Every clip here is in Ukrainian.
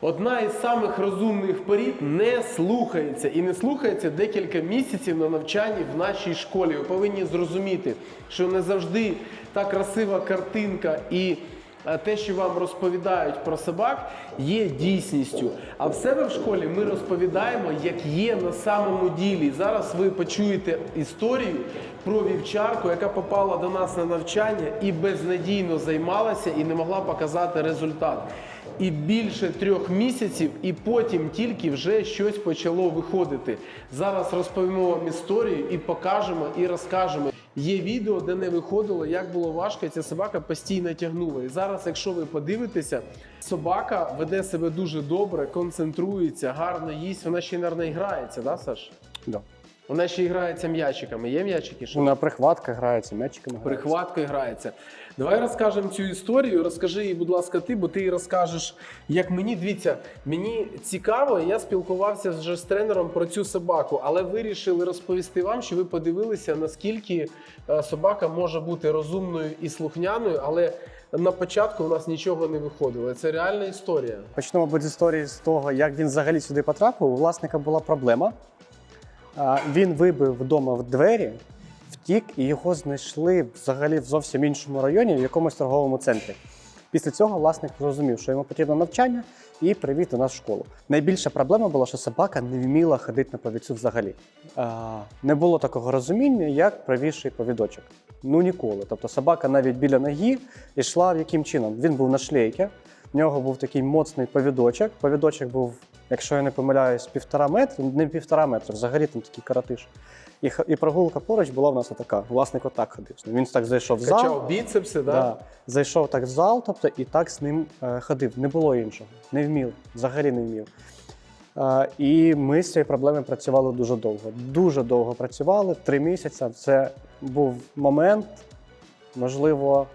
Одна із самих розумних порід не слухається і не слухається декілька місяців на навчанні в нашій школі. Ви повинні зрозуміти, що не завжди та красива картинка і е, те, що вам розповідають про собак, є дійсністю. А в себе в школі ми розповідаємо, як є на самому ділі. Зараз ви почуєте історію про вівчарку, яка попала до нас на навчання і безнадійно займалася і не могла показати результат. І більше трьох місяців, і потім тільки вже щось почало виходити. Зараз розповімо вам історію і покажемо і розкажемо. Є відео, де не виходило, як було важко, ця собака постійно тягнула. І зараз, якщо ви подивитеся, собака веде себе дуже добре, концентрується, гарно їсть. Вона ще не грається, да, Саш? Да. Вона ще й грається м'ячиками. Є м'ячики? Що? На прихватках грається, м'ячиками грається. Прихваткою грається. Давай розкажемо цю історію. Розкажи її, будь ласка, ти, бо ти її розкажеш. Як мені дивіться, мені цікаво, я спілкувався вже з тренером про цю собаку, але вирішили розповісти вам, що ви подивилися, наскільки е, собака може бути розумною і слухняною, але на початку у нас нічого не виходило. Це реальна історія. Почнемо мабуть, з історії з того, як він взагалі сюди потрапив. У власника була проблема. Він вибив вдома в двері, втік, і його знайшли взагалі в зовсім іншому районі, в якомусь торговому центрі. Після цього власник зрозумів, що йому потрібно навчання, і привів до нас в школу. Найбільша проблема була, що собака не вміла ходити на повідцю взагалі. Не було такого розуміння, як правіший повідочок. Ну ніколи. Тобто собака навіть біля ноги йшла в яким чином. Він був на шлейці, в нього був такий моцний повідочок. Повідочок був, якщо я не помиляюсь, півтора метра, не півтора метра, взагалі там такий каратиш. І, і прогулка поруч була в нас така. Власник отак ходив. Він так зайшов в зал. Качав біцепси, да? Да. Зайшов так в зал, тобто і так з ним е, ходив. Не було іншого. Не вмів, взагалі не вмів. Е, і ми з цією проблемою працювали дуже довго. Дуже довго працювали, три місяці. Це був момент, можливо,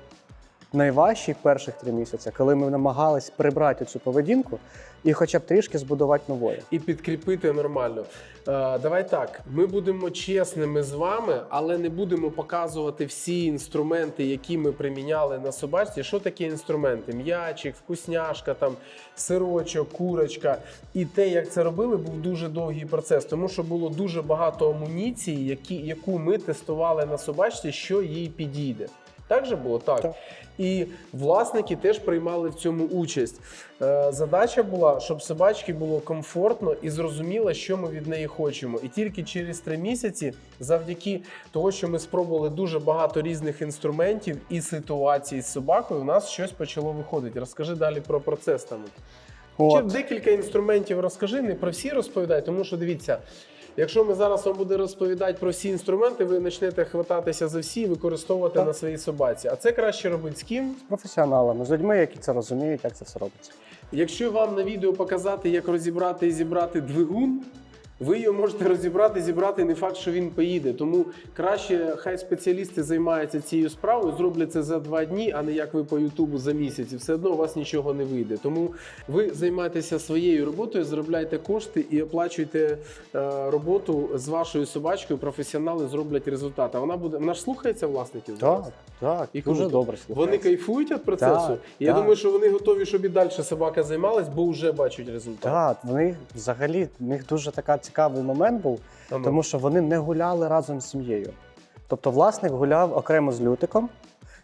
найважчий перших три місяці, коли ми намагались прибрати цю поведінку і хоча б трішки збудувати нової. і підкріпити нормально. Е, давай так. Ми будемо чесними з вами, але не будемо показувати всі інструменти, які ми приміняли на собачці. Що таке інструменти? М'ячик, вкусняшка, там сирочок, курочка. І те, як це робили, був дуже довгий процес, тому що було дуже багато амуніції, які, яку ми тестували на собачці, що їй підійде. Так же було так. Так. І власники теж приймали в цьому участь. Е, задача була, щоб собачці було комфортно і зрозуміло, що ми від неї хочемо. І тільки через три місяці, завдяки того, що ми спробували дуже багато різних інструментів і ситуацій з собакою, у нас щось почало виходити. Розкажи далі про процес там. Ще От. декілька інструментів розкажи, не про всі розповідай, тому що дивіться. Якщо ми зараз вам будемо розповідати про всі інструменти, ви почнете хвататися за всі і використовувати Так. на своїй собаці. А це краще робити з ким? З Професіоналами, з людьми, які це розуміють, як це все робиться. Якщо вам на відео показати, як розібрати і зібрати двигун, ви його можете розібрати, зібрати не факт, що він поїде. Тому краще хай спеціалісти займаються цією справою, зроблять це за два дні, а не як ви по Ютубу за місяць. І все одно у вас нічого не вийде. Тому ви займайтеся своєю роботою, заробляйте кошти і оплачуйте е, роботу з вашою собачкою. Професіонали зроблять результат. А вона буде вона ж слухається власників. Так, так, І дуже добре Вони кайфують від процесу. Так, І я так. думаю, що вони готові, щоб і далі собака займалась, бо вже бачать результат. Так, вони взагалі в них дуже така цікавий момент був, Ану. тому що вони не гуляли разом з сім'єю. Тобто власник гуляв окремо з лютиком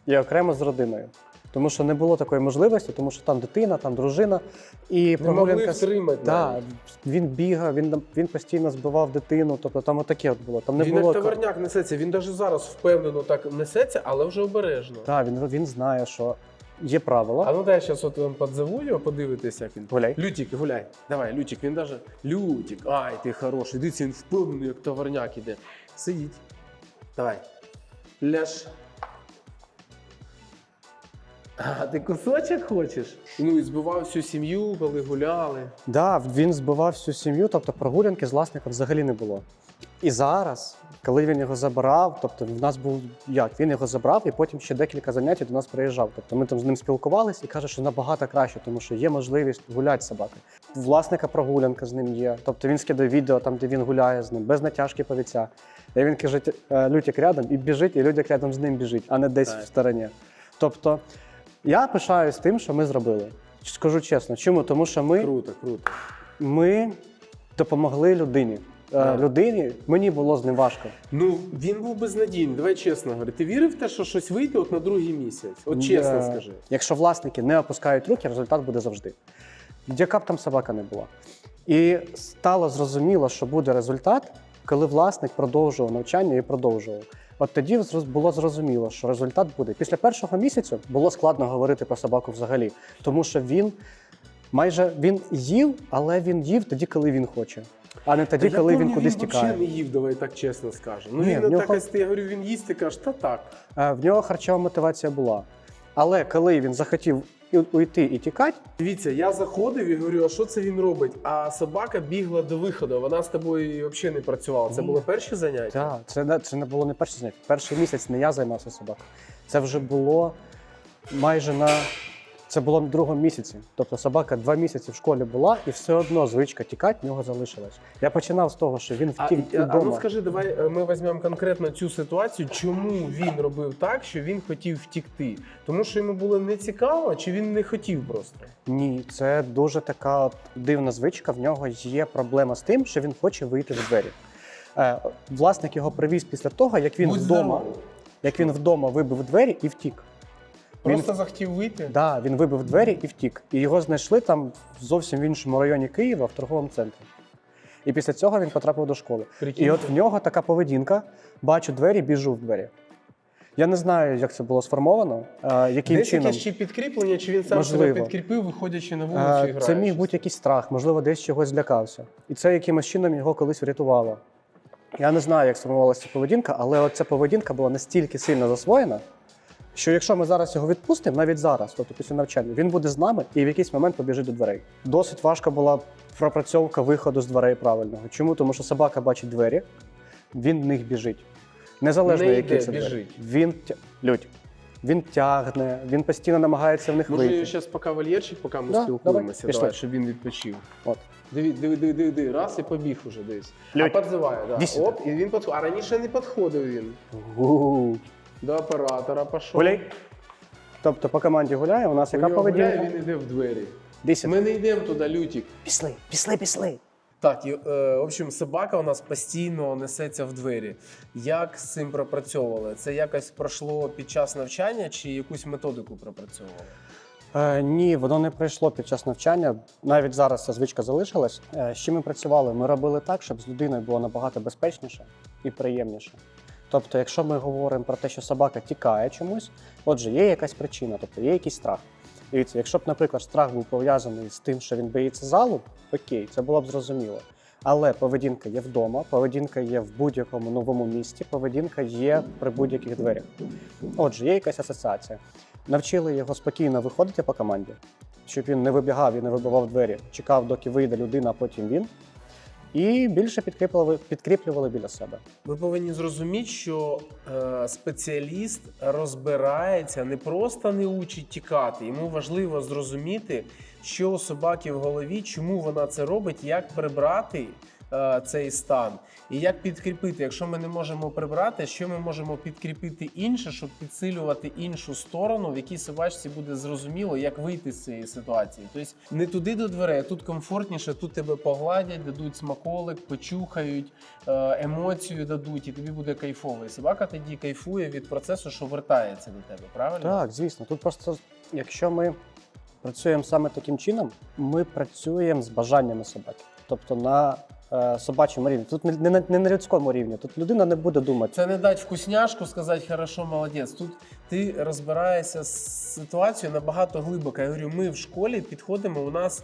і окремо з родиною. Тому що не було такої можливості, тому що там дитина, там дружина. І не прогулянка з- втримати. Да, навіть. він бігав, він, він постійно збивав дитину. Тобто там отаке от було. Там не він було як товарняк несеться. Він навіть зараз впевнено так несеться, але вже обережно. Так, він, він знає, що є правила. А ну дай я зараз от вам подзову його, подивитися, як він. Гуляй. Лютик, гуляй. Давай, Лютик, він даже. Лютик, ай, ти хороший. Дивіться, він впевнений, як товарняк іде. Сидіть. Давай. Ляж. А, ти кусочок хочеш? Ну і збивав всю сім'ю, коли гуляли. Да, він збивав всю сім'ю, тобто прогулянки з власником взагалі не було. І зараз, коли він його забирав, тобто в нас був як? Він його забрав і потім ще декілька занять до нас приїжджав. Тобто ми там з ним спілкувалися і каже, що набагато краще, тому що є можливість гуляти з собакою. Власника прогулянка з ним є. Тобто він скидає відео там, де він гуляє з ним, без натяжки повіця. І він каже, «Е, Лютик рядом і біжить, і Лютик рядом з ним біжить, а не десь Так. в стороні. Тобто я пишаюсь тим, що ми зробили. Скажу чесно, чому? Тому що ми, Круто, круто. ми допомогли людині. Е, Людині мені було з ним важко. Ну, він був безнадійний. Давай чесно говорю. Ти вірив в те, що щось вийде от на другий місяць? От чесно Е, скажи. Якщо власники не опускають руки, результат буде завжди. Яка б там собака не була. І стало зрозуміло, що буде результат, коли власник продовжував навчання і продовжував. От тоді зроз- було зрозуміло, що результат буде. Після першого місяця було складно говорити про собаку взагалі, тому що він майже він їв, але він їв тоді, коли він хоче, а не тоді, Та коли я він кудись він тікає. взагалі не їв, давай так чесно скажемо. Ну Ні, він в нього- так, ти я говорю, він їсть, ти кажеш, та так. В нього харчова мотивація була. Але коли він захотів уйти і тікати, Дивіться, я заходив і говорю, а що це він робить? А собака бігла до виходу. Вона з тобою взагалі не працювала. Це Ні. були перші заняття? Так, це це не було не перший заняття. Перший місяць не я займався собакою. Це вже було майже на це було на другому місяці. Тобто собака два місяці в школі була, і все одно звичка тікати в нього залишилась. Я починав з того, що він втік а, а ну скажи, давай е, ми візьмемо конкретно цю ситуацію. Чому він робив так, що він хотів втікти? Тому що йому було не цікаво, чи він не хотів просто? Ні, це дуже така дивна звичка. В нього є проблема з тим, що він хоче вийти в двері. Е, власник його привіз після того, як він Будь вдома, здоровий. як він вдома вибив двері і втік. Просто захотів вийти. Да, він вибив двері і втік. І його знайшли там зовсім в іншому районі Києва в торговому центрі. І після цього він потрапив до школи. Прикинь. І от в нього така поведінка: бачу двері, біжу в двері. Я не знаю, як це було сформовано, е, яким Десь чином. якесь чи підкріплення, чи він сам Можливо. себе підкріпив, виходячи на вулицю і Е, граючись? Це міг бути якийсь страх, можливо, десь чогось злякався. І це якимось чином його колись врятувало. Я не знаю, як сформувалася поведінка, але ця поведінка була настільки сильно засвоєна, що якщо ми зараз його відпустимо, навіть зараз, тобто після навчання, він буде з нами і в якийсь момент побіжить до дверей. Досить важка була пропрацьовка виходу з дверей правильного. Чому? Тому що собака бачить двері, він в них біжить. Незалежно, Не які це двері. біжить. Він тя... Людь. Він тягне, він постійно намагається в них Може, вийти. зараз поки вольєрчик, поки ми Да, спілкуємося, давай, давай, пішли. щоб він відпочив. От. Диви, диви, диви, диви, диви, раз і побіг уже десь. Людь. А підзиває, да. Іди сюди. Оп, і він підходить. А раніше не підходив він. Гу. До оператора пішов. Гуляй. Тобто по команді гуляє, у нас яка поведінка? гуляє, він йде в двері. Десять. Ми не йдемо туди, лютік. Пішли, пішли, пішли. Так, і, е, в общем, собака у нас постійно несеться в двері. Як з цим пропрацьовували? Це якось пройшло під час навчання чи якусь методику пропрацьовували? Е, ні, воно не пройшло під час навчання. Навіть зараз ця звичка залишилась. Е, з чим ми працювали? Ми робили так, щоб з людиною було набагато безпечніше і приємніше. Тобто, якщо ми говоримо про те, що собака тікає чомусь, отже, є якась причина, тобто є якийсь страх. Дивіться, якщо б, наприклад, страх був пов'язаний з тим, що він боїться залу, окей, це було б зрозуміло. Але поведінка є вдома, поведінка є в будь-якому новому місті, поведінка є при будь-яких дверях. Отже, є якась асоціація. Навчили його спокійно виходити по команді, щоб він не вибігав і не вибивав двері, чекав, доки вийде людина, а потім він. І більше підкріплювали, підкріплювали біля себе. Ви повинні зрозуміти, що е, спеціаліст розбирається, не просто не учить тікати. Йому важливо зрозуміти, що у собаки в голові, чому вона це робить, як прибрати цей стан і як підкріпити. Якщо ми не можемо прибрати, що ми можемо підкріпити інше, щоб підсилювати іншу сторону, в якій собачці буде зрозуміло, як вийти з цієї ситуації. Тобто не туди до дверей, а тут комфортніше, тут тебе погладять, дадуть смаколик, почухають, е, емоцію дадуть, і тобі буде кайфово. І собака тоді кайфує від процесу, що вертається до тебе. Правильно? Так, звісно. Тут просто, якщо ми працюємо саме таким чином, ми працюємо з бажаннями собаки. Тобто на е, собачому рівні. Тут не, на- не на людському рівні. Тут людина не буде думати. Це не дати вкусняшку, сказати хорошо, молодець. Тут ти розбираєшся з ситуацією набагато глибоко. Я говорю, ми в школі підходимо. У нас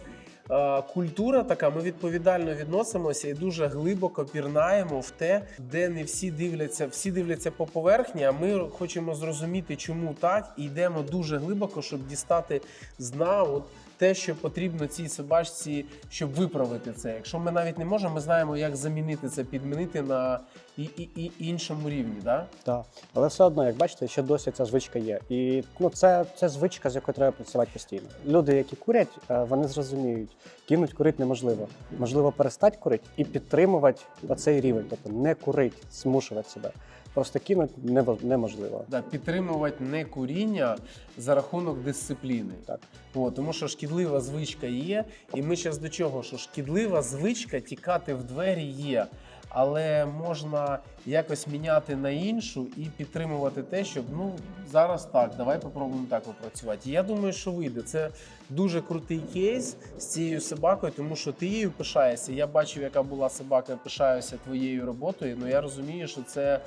е, культура така, ми відповідально відносимося і дуже глибоко пірнаємо в те, де не всі дивляться, всі дивляться по поверхні. А ми хочемо зрозуміти, чому так, і йдемо дуже глибоко, щоб дістати з дна от те, що потрібно цій собачці, щоб виправити це. Якщо ми навіть не можемо, ми знаємо, як замінити це, підмінити на і, і, і іншому рівні. Да? Так. Але все одно, як бачите, ще досі ця звичка є. І ну, це, це звичка, з якою треба працювати постійно. Люди, які курять, е, вони зрозуміють, кинуть курити неможливо. Можливо, перестати курити і підтримувати оцей рівень, тобто не курити, змушувати себе. Просто кинути неможливо. Да, підтримувати не куріння за рахунок дисципліни. Так. О, тому що шкідлива звичка є, і ми зараз до чого? Що шкідлива звичка тікати в двері є. Але можна якось міняти на іншу і підтримувати те, щоб ну зараз так, давай попробуємо так попрацювати. І Я думаю, що вийде. Це дуже крутий кейс з цією собакою, тому що ти її пишаєшся. Я бачив, яка була собака, пишаюся твоєю роботою. Ну я розумію, що це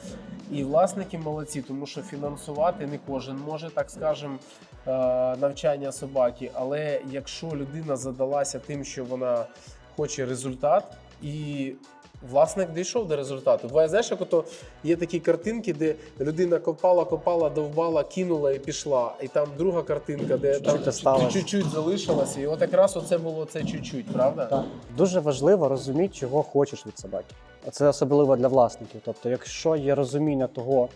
і власники молодці, тому що фінансувати не кожен може, так скажем, е, навчання собаки. Але якщо людина задалася тим, що вона хоче результат, і власник дійшов до результату. Буває, знаєш, як ото є такі картинки, де людина копала, копала, довбала, кинула і пішла. І там друга картинка, де Чуть-чуть чуть-чуть залишилося. І от якраз оце було це чуть-чуть, правда? Так. Дуже важливо розуміти, чого хочеш від собаки. Це особливо для власників. Тобто, якщо є розуміння того,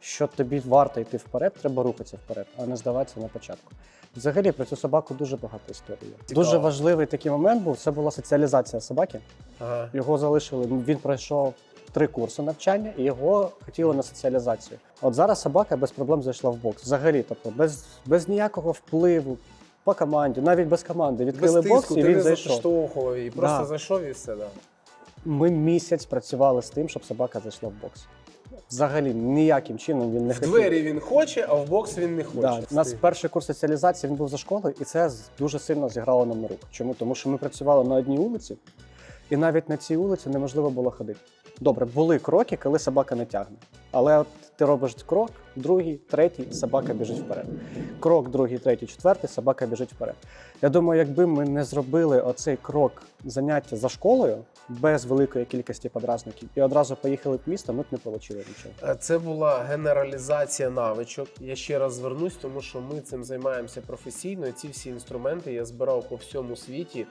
що тобі варто йти вперед, треба рухатися вперед, а не здаватися на початку. Взагалі про цю собаку дуже багато історій. Цікаво. Дуже важливий такий момент був це була соціалізація собаки. Ага. Його залишили. Він пройшов три курси навчання, і його хотіли на соціалізацію. От зараз собака без проблем зайшла в бокс. Взагалі, тобто без, без ніякого впливу по команді, навіть без команди. Відкрили Без бокс тиску, і він зайшов. її, просто Да. зайшов і все. Да. Ми місяць працювали з тим, щоб собака зайшла в бокс. Взагалі ніяким чином він не В хотів. двері він хоче, а в бокс він не хоче. Да. У нас перший курс соціалізації він був за школою, і це дуже сильно зіграло нам на руку. Чому? Тому що ми працювали на одній вулиці, і навіть на цій вулиці неможливо було ходити. Добре, були кроки, коли собака не тягне. Але от ти робиш крок, другий, третій, собака біжить вперед. Крок, другий, третій, четвертий, собака біжить вперед. Я думаю, якби ми не зробили оцей крок заняття за школою без великої кількості подразників і одразу поїхали б місто, ми б не отримали нічого. Е, Це була генералізація навичок. Я ще раз звернусь, тому що ми цим займаємося професійно. Ці всі інструменти я збирав по всьому світі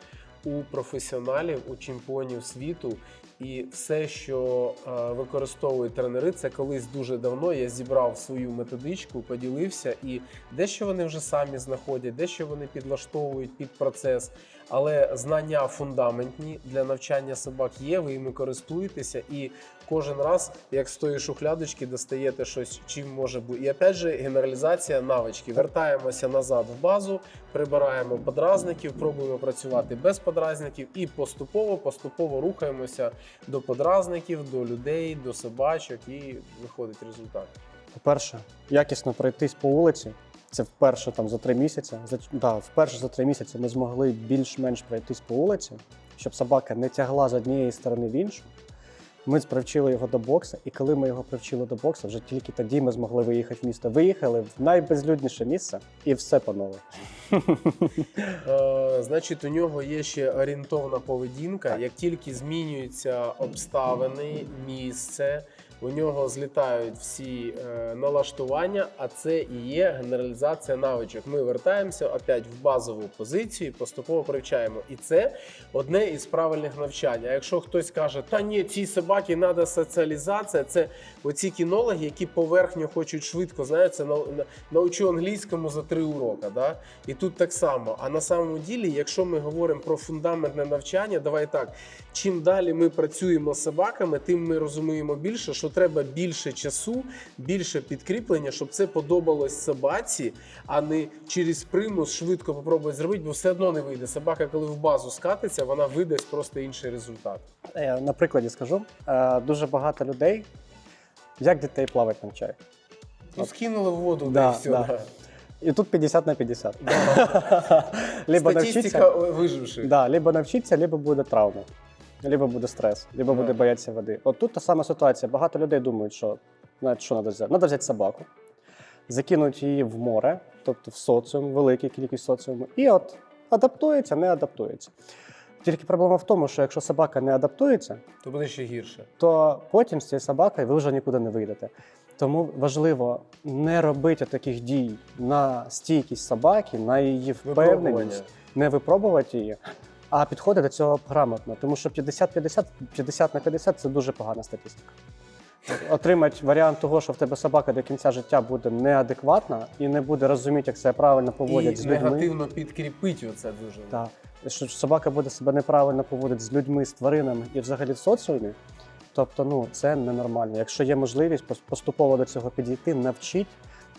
у професіоналів, у чемпіонів світу. І все, що е, використовують тренери, це колись дуже давно. Я зібрав свою методичку, поділився, і дещо вони вже самі знаходять, дещо вони підлаштовують під процес. Але знання фундаментні для навчання собак є. Ви їми користуєтеся, і кожен раз, як з тої шухлядочки, достаєте щось, чим може бути. І опять же, генералізація навички. Вертаємося назад в базу, прибираємо подразників, пробуємо працювати без подразників і поступово, поступово рухаємося до подразників, до людей, до собачок, і виходить результат. По-перше, якісно пройтись по вулиці. Це вперше там за три місяці. За, да, вперше за три місяці ми змогли більш-менш пройтись по вулиці, щоб собака не тягла з однієї сторони в іншу. Ми привчили його до бокса, і коли ми його привчили до бокса, вже тільки тоді ми змогли виїхати в місто. Виїхали в найбезлюдніше місце і все по нове. Е, значить, у нього є ще орієнтовна поведінка. Як тільки змінюються обставини, місце, у нього злітають всі е, налаштування, а це і є генералізація навичок. Ми вертаємося опять в базову позицію, поступово привчаємо. І це одне із правильних навчань. А якщо хтось каже, та ні, цій собаці треба соціалізація, це оці кінологи, які поверхньо хочуть швидко, знаєте, на, на, научу англійському за три уроки. Да? І тут так само. А на самому ділі, якщо ми говоримо про фундаментне навчання, давай так. Чим далі ми працюємо з собаками, тим ми розуміємо більше, що треба більше часу, більше підкріплення, щоб це подобалось собаці, а не через примус швидко попробувати зробити, бо все одно не вийде. Собака, коли в базу скатиться, вона видасть просто інший результат. Я на прикладі скажу: Е, дуже багато людей, як дітей плавати навчають. Ну, скинули в воду, Да, да, і все. да. Да. І тут 50 на 50. Либо Статистика навчиться, виживших. да, либо навчиться, либо буде травма, либо буде стрес, либо буде боятися води. От тут та сама ситуація. Багато людей думають, що знаєте, що треба взяти? Треба взяти собаку, закинути її в море, тобто в соціум, велика кількість соціуму, і от адаптується, не адаптується. Тільки проблема в тому, що якщо собака не адаптується, То буде ще гірше. то потім з цією собакою ви вже нікуди не вийдете. Тому важливо не робити таких дій на стійкість собаки, на її впевненість, не випробувати її, а підходити до цього грамотно. Тому що 50-50, 50 на 50 це дуже погана статистика. Отримати варіант того, що в тебе собака до кінця життя буде неадекватна і не буде розуміти, як себе правильно поводять І з людьми. негативно підкріпить оце дуже. Так. Що собака буде себе неправильно поводити з людьми, з тваринами і взагалі в соціумі, Тобто, ну це ненормально. Якщо є можливість поступово до цього підійти, навчіть,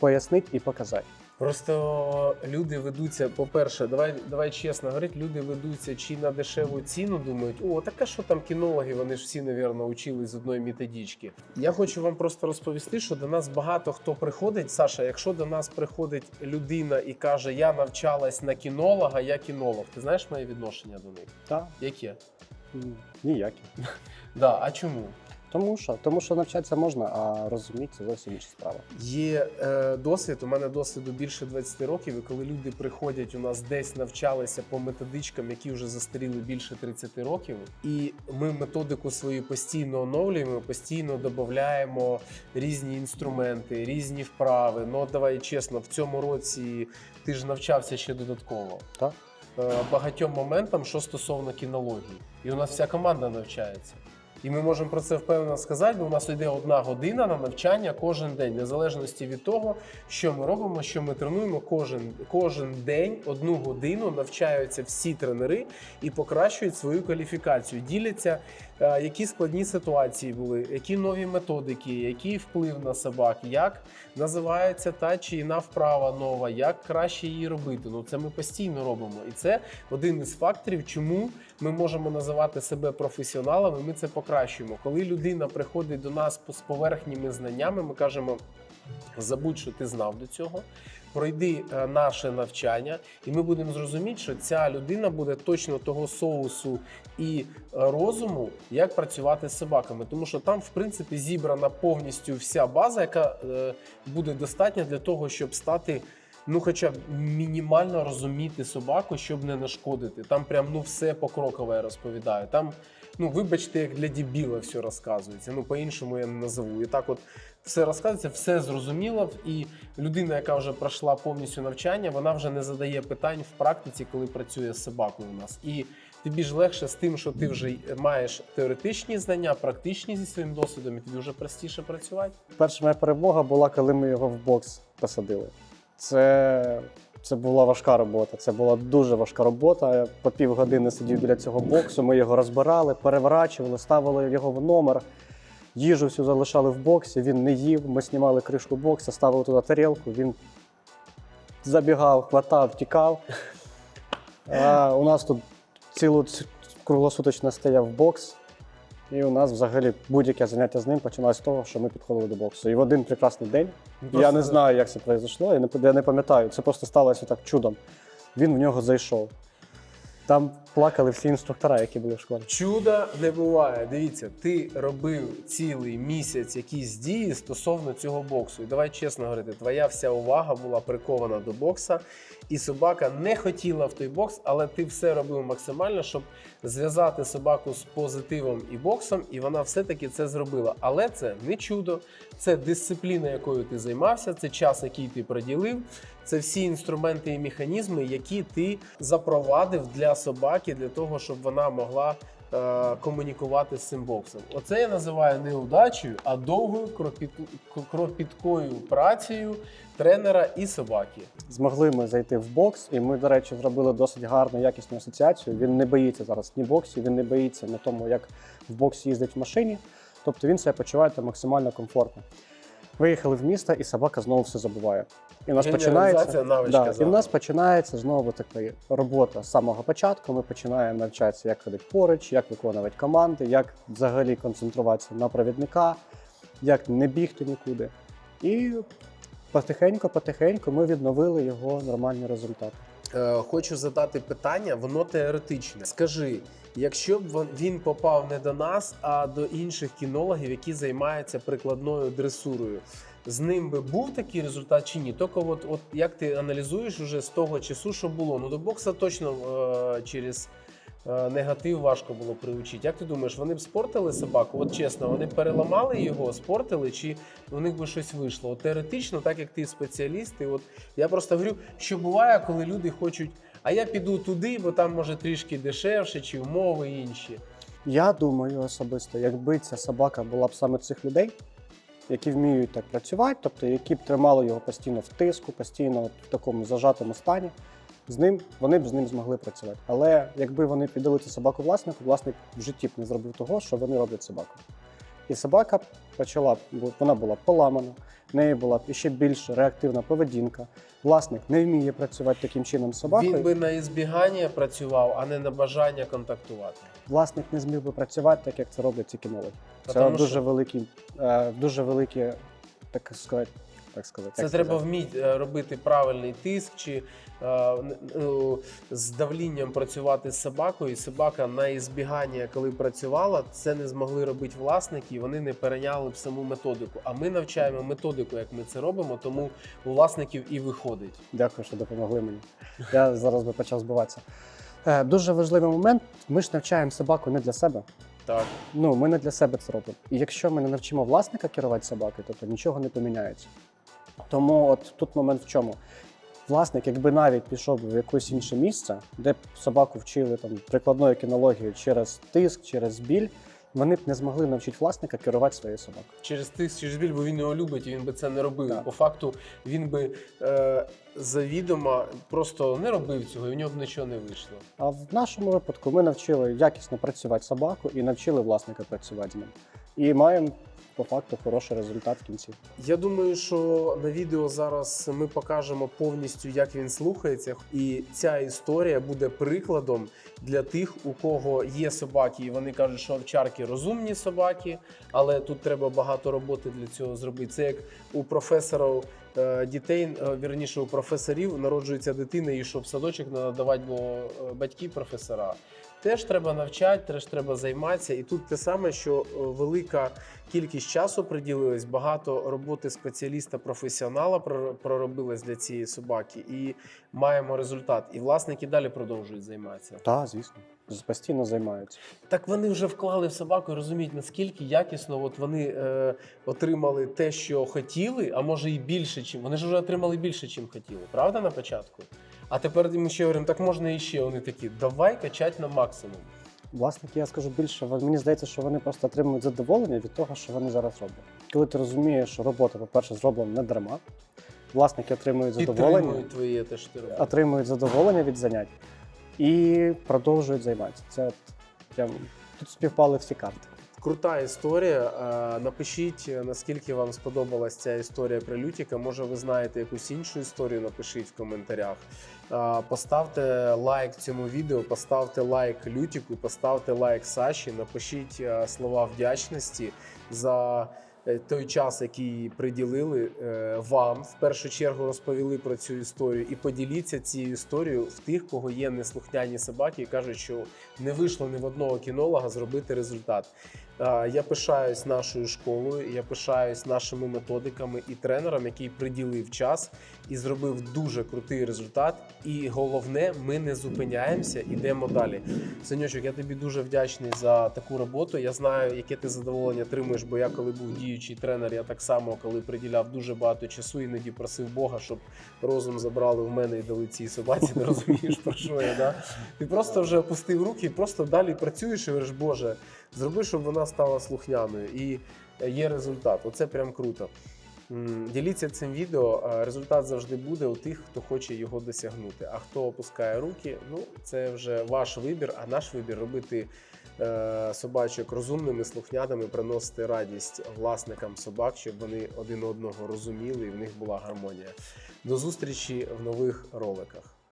пояснити і показати. Просто люди ведуться, по-перше, давай, давай чесно говорити, люди ведуться чи на дешеву ціну думають, о, так а що там кінологи, вони ж всі, навірно, учили з одної методички. Я хочу вам просто розповісти, що до нас багато хто приходить. Саша, якщо до нас приходить людина і каже, я навчалась на кінолога, я кінолог, ти знаєш моє відношення до них? Та Яке? м, ніякі. Да, а чому? Тому що, тому що навчатися можна, а розуміти це зовсім інша справа. Є е, досвід. У мене досвіду більше 20 років. І коли люди приходять, у нас десь навчалися по методичкам, які вже застаріли більше 30 років, і ми методику свою постійно оновлюємо, постійно додаємо різні інструменти, різні вправи. Ну давай чесно, в цьому році ти ж навчався ще додатково. Так. Е, багатьом моментам, що стосовно кінології, і у нас вся команда навчається. І ми можемо про це впевнено сказати, бо у нас йде одна година на навчання кожен день, незалежності від того, що ми робимо, що ми тренуємо. Кожен, кожен день одну годину навчаються всі тренери і покращують свою кваліфікацію. Діляться, які складні ситуації були, які нові методики, який вплив на собак, як називається та чи іна вправа нова, як краще її робити. Ну це ми постійно робимо. І це один із факторів, чому ми можемо називати себе професіоналами. Ми це покращуємо. Коли людина приходить до нас з поверхніми знаннями, ми кажемо. Забудь, що ти знав до цього. Пройди е, наше навчання, і ми будемо зрозуміти, що ця людина буде точно того соусу і е, розуму, як працювати з собаками. Тому що там, в принципі, зібрана повністю вся база, яка е, буде достатня для того, щоб стати. Ну, хоча б мінімально розуміти собаку, щоб не нашкодити. Там прям ну все покроково я розповідаю. Там, ну вибачте, як для дебіла все розказується. Ну по-іншому я не назову. І так, от все розказується, все зрозуміло. І людина, яка вже пройшла повністю навчання, вона вже не задає питань в практиці, коли працює з собакою у нас. І тобі ж легше з тим, що ти вже маєш теоретичні знання, практичні зі своїм досвідом, і тобі вже простіше працювати. Перша моя перемога була, коли ми його в бокс посадили. Це, це була важка робота. Це була дуже важка робота. Я по півгодини сидів біля цього боксу. Ми його розбирали, переворачували, ставили його в номер. Їжу всю залишали в боксі, він не їв. Ми знімали кришку бокса, ставили туди тарілку. Він забігав, хватав, тікав. А, у нас тут цілу круглосуточно стояв бокс. І у нас взагалі будь-яке заняття з ним починалося з того, що ми підходили до боксу. І в один прекрасний день, я не знаю, як це произошло, я не, я не пам'ятаю. Це просто сталося так чудом. Він в нього зайшов. Там плакали всі інструктора, які були в школі. Чуда не буває. Дивіться, ти робив цілий місяць якісь дії стосовно цього боксу. І давай чесно говорити, твоя вся увага була прикована до бокса, і собака не хотіла в той бокс, але ти все робив максимально, щоб зв'язати собаку з позитивом і боксом, і вона все-таки це зробила. Але це не чудо, це дисципліна, якою ти займався, це час, який ти приділив. Це всі інструменти і механізми, які ти запровадив для собаки, для того, щоб вона могла е, комунікувати з цим боксом. Оце я називаю не удачею, а довгою кропіт- кропіткою працею тренера і собаки. Змогли ми зайти в бокс, і ми, до речі, зробили досить гарну, якісну асоціацію. Він не боїться зараз ні боксів, він не боїться на тому, як в боксі їздить в машині. Тобто він себе почуває максимально комфортно. Виїхали в місто, і собака знову все забуває. І у нас починається, навички да, і в нас починається знову така робота з самого початку. Ми починаємо навчатися, як ходити поруч, як виконувати команди, як взагалі концентруватися на провідника, як не бігти нікуди. І потихеньку-потихеньку ми відновили його нормальні результати. Е, Хочу задати питання, воно теоретичне. Скажи, якщо б він попав не до нас, а до інших кінологів, які займаються прикладною дресурою, з ним би був такий результат чи ні? Тільки от, от як ти аналізуєш уже з того часу, що було? Ну до бокса точно е, через е, негатив важко було приучити. Як ти думаєш, вони б спортили собаку? От чесно, вони переламали його, спортили, чи у них би щось вийшло? От теоретично, так як ти спеціаліст, і от я просто говорю, що буває, коли люди хочуть, а я піду туди, бо там може трішки дешевше, чи умови інші. Я думаю особисто, якби ця собака була б саме цих людей, які вміють так працювати, тобто які б тримали його постійно в тиску, постійно в такому зажатому стані, з ним вони б з ним змогли працювати. Але якби вони піддали цю собаку власнику, власник в житті б не зробив того, що вони роблять з собакою. І собака почала, вона була поламана, в неї була ще більш реактивна поведінка. Власник не вміє працювати таким чином з собакою. Він би на ізбігання працював, а не на бажання контактувати. Власник не зміг би працювати так, як це роблять ці кінологи. Це дуже що- великі, е, дуже великі, так сказати, так сказати. Це як треба сказати? вміти е, робити правильний тиск чи е, з давлінням працювати з собакою. І собака на ізбігання, коли працювала, це не змогли робити власники, і вони не перейняли б саму методику. А ми навчаємо методику, як ми це робимо, тому у власників і виходить. Дякую, що допомогли мені. Я зараз би почав збиватися. Е, Дуже важливий момент. Ми ж навчаємо собаку не для себе. Так. Ну, ми не для себе це робимо. І якщо ми не навчимо власника керувати собакою, то, то нічого не поміняється. Тому от тут момент в чому. Власник, якби навіть пішов в якесь інше місце, де б собаку вчили там прикладною кінологією через тиск, через біль, вони б не змогли навчити власника керувати своєю собакою. Через тиск, через біль, бо він його любить, і він би це не робив. Так. По факту він би е, завідомо просто не робив цього, і в нього б нічого не вийшло. А в нашому випадку ми навчили якісно працювати собаку і навчили власника працювати з ним. І маємо по факту хороший результат в кінці. Я думаю, що на відео зараз ми покажемо повністю, як він слухається, і ця історія буде прикладом для тих, у кого є собаки, і вони кажуть, що овчарки розумні собаки, але тут треба багато роботи для цього зробити. Це як у професора дітей, е, вірніше у професорів народжується дитина, і щоб садочок не надавати бо е, батьки професора. Теж треба навчати, теж треба займатися. І тут те саме, що е, велика кількість часу приділилась, багато роботи спеціаліста, професіонала прор- проробилось для цієї собаки, і маємо результат. І власники далі продовжують займатися. Так, звісно, постійно займаються. Так вони вже вклали в собаку і розуміють, наскільки якісно от вони е, отримали те, що хотіли, а може і більше, чим вони ж вже отримали більше, чим хотіли. Правда на початку? А тепер ми ще говоримо, так можна і ще. Вони такі, давай качать на максимум. Власники, я скажу більше, мені здається, що вони просто отримують задоволення від того, що вони зараз роблять. Коли ти розумієш, що робота, по-перше, зроблена не дарма, власники отримують задоволення, Підтримують твоє те, що ти робиш. отримують задоволення від занять і продовжують займатися. Це от прям тут співпали всі карти. Крута історія. Е, Напишіть, наскільки вам сподобалась ця історія про Лютіка. Може, ви знаєте якусь іншу історію, напишіть в коментарях. Е, Поставте лайк цьому відео, поставте лайк Лютіку, поставте лайк Саші, напишіть е, слова вдячності за той час, який приділили е, вам. В першу чергу розповіли про цю історію і поділіться цією історією в тих, кого є неслухняні собаки, і кажуть, що не вийшло ні в одного кінолога зробити результат. Я пишаюсь нашою школою, я пишаюсь нашими методиками і тренером, який приділив час і зробив дуже крутий результат. І головне, ми не зупиняємося, ідемо далі. Синьочок, я тобі дуже вдячний за таку роботу. Я знаю, яке ти задоволення отримуєш, бо я коли був діючий тренер, я так само, коли приділяв дуже багато часу, іноді просив Бога, щоб розум забрали в мене і дали цій собаці. Не розумієш про що я. Да? Ти просто вже опустив руки, і просто далі працюєш і говориш, Боже, зроби, щоб вона стала слухняною. І е, є результат. Оце прям круто. Діліться цим відео. е, Результат завжди буде у тих, хто хоче його досягнути. А хто опускає руки, ну це вже ваш вибір. А наш вибір робити е, собачок розумними, слухняними, приносити радість власникам собак, щоб вони один одного розуміли і в них була гармонія. До зустрічі в нових роликах.